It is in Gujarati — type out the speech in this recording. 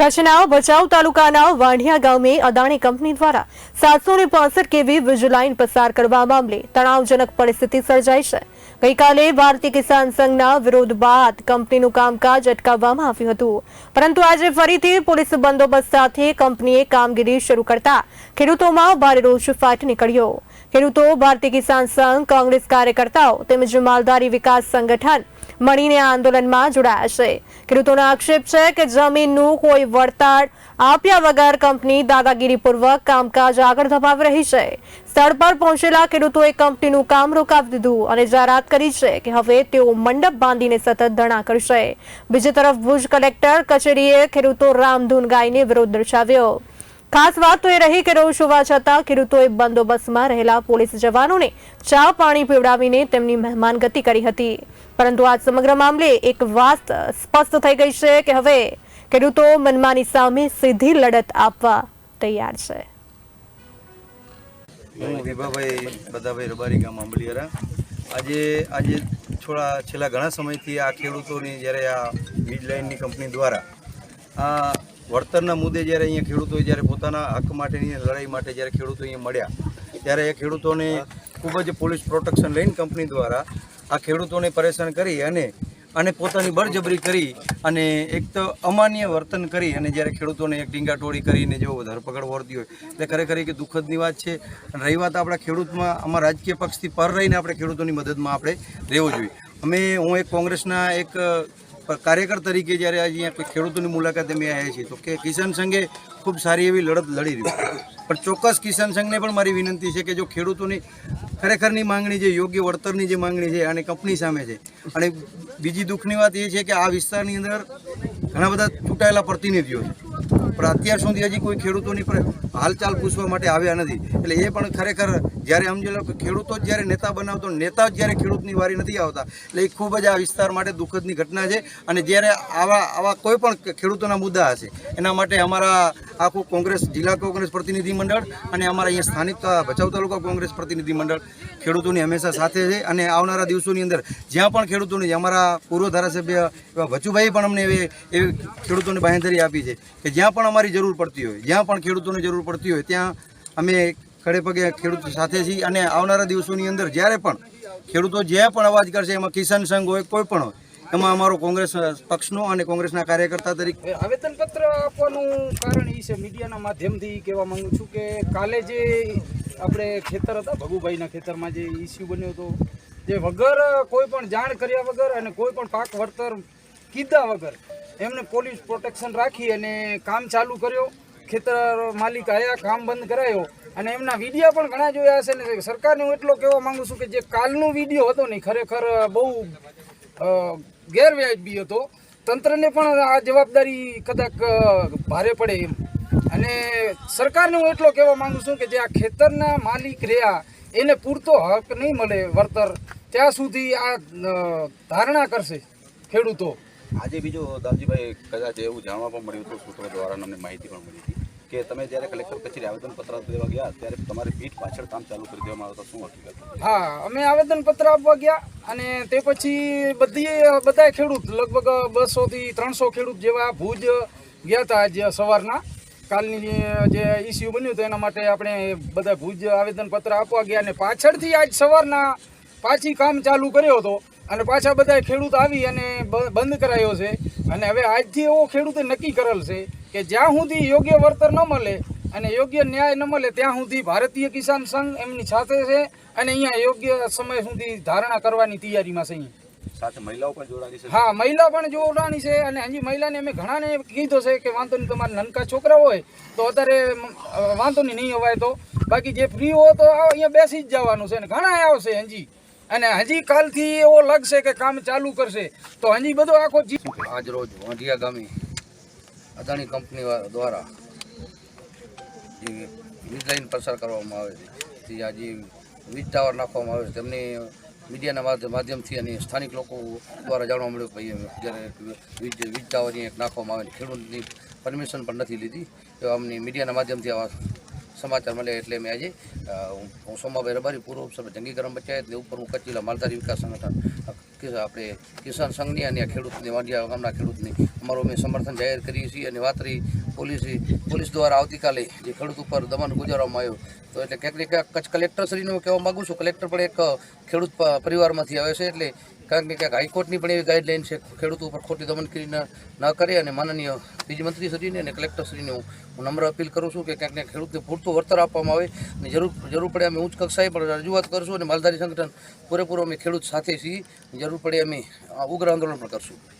કચ્છના ભચાઉ તાલુકાના વાંઢિયા ગામે અદાણી કંપની દ્વારા સાતસો ને પાસઠ કેવી વીજ લાઇન પસાર કરવા મામલે તણાવજનક પરિસ્થિતિ સર્જાઈ છે. ગઈકાલે ભારતીય કિસાન સંઘના વિરોધ બાદ કંપનીનું કામકાજ અટકાવવામાં આવ્યું હતું. પરંતુ આજે ફરીથી પોલીસ બંદોબસ્ત સાથે કંપનીએ કામગીરી શરૂ કરતા ખેડૂતોમાં ભારે રોષ ફાટ નીકળ્યો. ખેડૂતો, ભારતીય કિસાન સંઘ, કોંગ્રેસ કાર્યકર્તાઓ તેમજ માલધારી વિકાસ સંગઠન મળીને આ આંદોલનમાં જોડાયા છે. ખેડૂતોનો આક્ષેપ છે કે જમીનનું કોઈ વળતર આપ્યા વગર કંપની દાદાગીરીપૂર્વક કામકાજ આગળ ધપાવી રહી છે. સ્થળ પર પહોંચેલા ખેડૂતોએ કંપનીનું કામ રોકાવી દીધું અને જાહેરાત કરી છે કે હવે તેઓ મંડપ બાંધીને સતત ધરણા કરશે. બીજી તરફ ભુજ કલેક્ટર કચેરીએ ખેડૂતો રામધૂન ગાઈને વિરોધ દર્શાવ્યો. ખાસ વાત તો એ રહી કે રોષ હોવા છતાં ખેડૂતોએ બંદોબસ્તમાં રહેલા પોલીસ જવાનોને ચા પાણી પીવડાવીને તેમની મહેમાનગતિ કરી હતી. પરંતુ આ સમગ્ર મામલે એક વાત સ્પષ્ટ થઈ ગઈ છે કે હવે ખેડૂતો મનમાની સામે સીધી લડત આપવા તૈયાર છે. આજે આજે થોડા છેલ્લા ઘણા સમયથી આ ખેડૂતોની જ્યારે આ વીજ લાઇનની કંપની દ્વારા આ વળતરના મુદ્દે જ્યારે અહીંયા ખેડૂતોએ જ્યારે પોતાના હક માટેની લડાઈ માટે જ્યારે ખેડૂતો અહીંયા મળ્યા, ત્યારે એ ખેડૂતોને ખૂબ જ પોલીસ પ્રોટેક્શન લઈને કંપની દ્વારા આ ખેડૂતોને પરેશાન કરી અને અને પોતાની બળજબરી કરી અને એક તો અમાન્ય વર્તન કરી અને જ્યારે ખેડૂતોને એક ટીંગાટોળી કરીને જો ધરપકડ વર્તી હોય, એટલે ખરેખર એક દુઃખદની વાત છે. અને રહી વાત આપણા ખેડૂતમાં, અમારા રાજકીય પક્ષથી પર રહીને આપણે ખેડૂતોની મદદમાં આપણે રહેવું જોઈએ. અમે, હું એક કોંગ્રેસના એક અ, કાર્યકર તરીકે જ્યારે આજે અહીંયા ખેડૂતોની મુલાકાતે મેં આવ્યા છીએ તો કે કિસાન સંઘે ખૂબ સારી એવી લડત લડી રહ્યું પણ ચોક્કસ કિસાન સંઘને પણ મારી વિનંતી છે કે જો ખેડૂતોની ખરેખરની માંગણી છે યોગ્ય વળતરની જે માંગણી છે અને કંપની સામે છે અને બીજી દુઃખની વાત એ છે કે આ વિસ્તારની અંદર ઘણા બધા ચૂંટાયેલા પ્રતિનિધિઓ છે. પણ અત્યાર સુધી હજી કોઈ ખેડૂતોની પણ હાલચાલ પૂછવા માટે આવ્યા નથી. એટલે એ પણ ખરેખર જ્યારે સમજી લો કે ખેડૂતો જ જ્યારે નેતા બનાવતો નેતા જ જ્યારે ખેડૂતની વારી નથી આવતા. એટલે એ ખૂબ જ આ વિસ્તાર માટે દુઃખદની ઘટના છે. અને જ્યારે આવા આવા કોઈ પણ ખેડૂતોના મુદ્દા હશે, એના માટે અમારા આખું કોંગ્રેસ જિલ્લા કોંગ્રેસ પ્રતિનિધિમંડળ અને અમારા અહીંયા સ્થાનિક ભચાઉ તાલુકા કોંગ્રેસ પ્રતિનિધિ મંડળ ખેડૂતોની હંમેશા સાથે છે અને આવનારા દિવસોની અંદર જ્યાં પણ ખેડૂતોની અમારા પૂર્વ ધારાસભ્ય એવા ભચુભાઈ પણ અમને એવી એવી ખેડૂતોને બાંહેધરી આપી છે કે જ્યાં પણ અમારી જરૂર પડતી હોય, જ્યાં પણ ખેડૂતોને જરૂર પડતી હોય, ત્યાં અમે ખડે પગે ખેડૂતો સાથે છીએ અને આવનારા દિવસોની અંદર જ્યારે પણ ખેડૂતો જ્યાં પણ અવાજ કરશે, એમાં કિસાન સંઘ હોય, કોઈ પણ હોય, એમાં અમારો કોંગ્રેસ પક્ષનો અને કોંગ્રેસના કાર્યકર્તા તરીકે આવેદનપત્ર આપવાનું કારણ એ છે, મીડિયાના માધ્યમથી કહેવા માંગુ છું કે કાલે જે આપણે ખેતર હતા, ભગુભાઈના ખેતરમાં જે ઇસ્યુ બન્યો હતો, જે વગર કોઈ પણ જાણ કર્યા વગર અને કોઈ પણ પાક વળતર કીધા વગર એમને પોલીસ પ્રોટેક્શન રાખી અને કામ ચાલુ કર્યો. ખેતર માલિક આયા, કામ બંધ કરાયો અને એમના વીડિયો પણ ઘણા જોયા હશે ને સરકારને હું એટલો કહેવા માગું છું કે જે કાલનો વીડિયો હતો ને ખરેખર બહુ ગેરવ્યાજબી હતો. તંત્રને પણ આ જવાબદારી કદાચ ભારે પડે એમ. અને સરકારને હું એટલો કહેવા માગું છું કે જે આ ખેતરના માલિક રહ્યા એને પૂરતો હક નહીં મળે વળતર. ત્યાં સુધી આ ધારણા કરશે ખેડૂતો. આજે બીજું દાદજીભાઈ કદાચ એવું જાણવા પણ મળ્યું હતું સૂત્રો દ્વારા અમને માહિતી પણ મળી હતી કે તમે જ્યારે કલેક્ટર કચેરી આવેદનપત્ર દેવા ગયા ત્યારે તમારી પીઠ પાછળ કામ ચાલુ કરી દેવામાં આવતા શું હકીકત હા અમે આવેદનપત્ર આપવા ગયા અને તે પછી બધી બધા ખેડૂત લગભગ બસો થી ત્રણસો ખેડૂત જેવા ભુજ ગયા હતા આજે સવારના. કાલની જે ઇસ્યુ બન્યું હતું એના માટે આપણે બધા ભુજ આવેદનપત્ર આપવા ગયા અને પાછળથી આજ સવારના પાછી કામ ચાલુ કર્યો હતો અને પાછા બધા ખેડૂત આવી અને બંધ કરાયો છે અને હવે આજથી એવો ખેડૂતે નક્કી કરેલ છે કે જ્યાં સુધી યોગ્ય વળતર ન મળે અને યોગ્ય ન્યાય ન મળે, ત્યાં સુધી ભારતીય કિસાન સંઘ એમની સાથે છે અને અહીંયા યોગ્ય સમય સુધી ધારણા કરવાની તૈયારીમાં છે. સાથે મહિલાઓ પણ જોડાણી છે? હા મહિલા પણ જોડાણી છે અને હજી મહિલાને અમે ઘણાને કીધો છે કે વાંધો નહીં તમારા નનકા છોકરા હોય તો અત્યારે વાંધો નહીં નહીં અવાય તો. બાકી જે ફ્રી હોય તો અહીંયા બેસી જ જવાનું છે અને ઘણા આવશે હજી. અને હજી કાલથી એવો લાગશે કે કામ ચાલુ કરશે. તો હજી બધો આખો આજ રોજ વાંઢિયા ગામે અદાણી કંપની દ્વારા જે વીજ લાઈન પસાર કરવામાં આવે છે તે આ વીજ ટાવર નાખવામાં આવે છે તેમની મીડિયાના માધ્યમથી અને સ્થાનિક લોકો દ્વારા જાણવા મળ્યું ભાઈ, જ્યારે વીજ વીજ ટાવરની એક નાખવામાં આવે ખેડૂતની પરમિશન પણ નથી લીધી. એવા અમને મીડિયાના માધ્યમથી આવા સમાચાર મળ્યા એટલે મેં આજે હું- સોમાભાઈ રબારી પૂર્વ ઉપસર જંગી ગ્રામ પંચાયત ને ઉપર હું કચીલા માલધારી વિકાસ સંગઠન આપણે કિસાન સંઘની અને ખેડૂતની વાંડિયા ગામના ખેડૂતની અમારું અમે સમર્થન જાહેર કરીએ છીએ અને વાત રહી પોલીસ પોલીસ દ્વારા આવતીકાલે જે ખેડૂત ઉપર દમન ગુજારવામાં આવ્યો, તો એટલે ક્યાંક ને ક્યાંક કચ્છ કલેક્ટરશ્રીનું કહેવા માગું છું. કલેક્ટર પણ એક ખેડૂત પરિવારમાંથી આવે છે, એટલે ક્યાંક કે ક્યાંક હાઈકોર્ટની પણ એવી ગાઈડલાઈન છે, ખેડૂતો ઉપર ખોટી દમનગીરી ન કરે અને માનનીય બીજ મંત્રીશ્રીને અને કલેક્ટરશ્રીને હું હું નમ્ર અપીલ કરું છું કે ક્યાંક ક્યાંક ખેડૂતને પૂરતું વળતર આપવામાં આવે અને જરૂર જરૂર પડે અમે ઉચ્ચ કક્ષાએ પણ રજૂઆત કરશું અને માલધારી સંગઠન પૂરેપૂરો અમે ખેડૂત સાથે છીએ. જરૂર પડે અમે ઉગ્ર આંદોલન પણ કરશું.